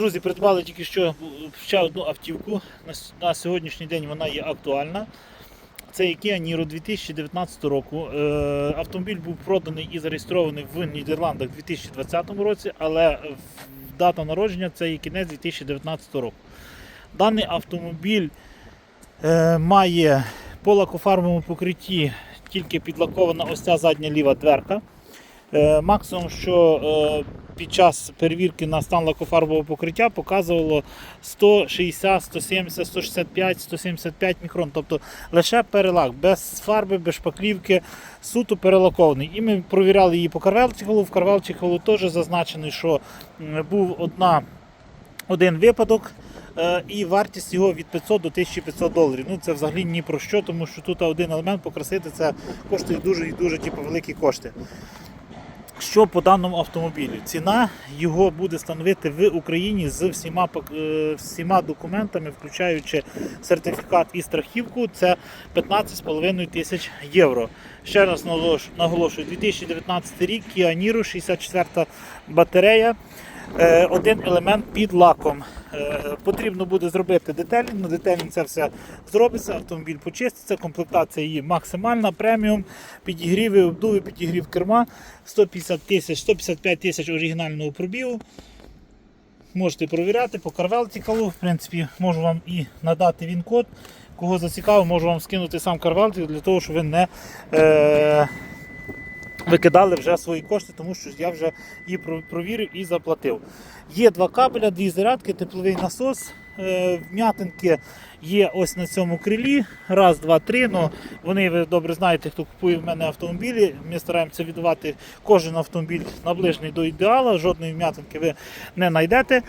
Друзі, придбали тільки що ще одну автівку. На, сьогоднішній день вона є актуальна. Це Kia Niro 2019 року. Е, автомобіль був проданий і зареєстрований в Нідерландах у 2020 році, але дата народження це є кінець 2019 року. Даний автомобіль е, має по лакофарбовому покритті тільки підлакована ось ця задня ліва дверка. Е, Максимум, що е, під час перевірки на стан лакофарбового покриття показувало 160, 170, 165, 175 мікрон. Тобто лише перелак, без фарби, без шпаклівки, суто перелакований. І ми провіряли її по карвелчикалу. В карвелчикалу теж зазначено, що був одна, один випадок. е, І вартість його від 500 до 1500 доларів. Ну це взагалі ні про що, тому що тут один елемент покрасити це коштує дуже і дуже типу, великі кошти. Що по даному автомобілю? Ціна його буде становити в Україні з всіма, е, всіма документами, включаючи сертифікат і страхівку, це 15,5 тисяч євро. Ще раз наголошую, 2019 рік Kia Niro, 64 батарея, один елемент під лаком. Е, Потрібно буде зробити детелінг, на детелінг це все зробиться, автомобіль почиститься, комплектація її максимальна, преміум, підігріви, обдуви, підігрів керма, 150 тисяч, 155 тисяч оригінального пробігу. Можете провіряти по карвелтикалу. В принципі, можу вам і надати він код. Кого зацікавив, можу вам скинути сам карвелтик для того, щоб ви не е, викидали вже свої кошти, тому що я вже її провірив і заплатив. Є два кабеля, дві зарядки, тепловий насос. Е, Вм'ятинки є ось на цьому крилі. Раз, два, три. Ну, вони ви добре знаєте, хто купує в мене автомобілі. Ми стараємося віддавати кожен автомобіль наближений до ідеала. Жодної вм'ятинки ви не знайдете.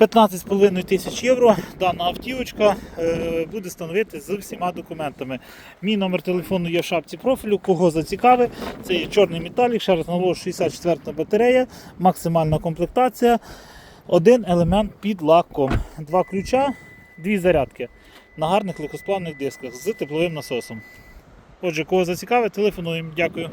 15,5 тисяч євро дана автівочка е, буде становити з всіма документами. Мій номер телефону є в шапці профілю. Кого зацікавить, це є чорний металік, ще раз наголошую, 64 батарея, максимальна комплектація. Один елемент під лаком. Два ключа, дві зарядки на гарних легкосплавних дисках з тепловим насосом. Отже, кого зацікавить, телефонуємо. Дякую.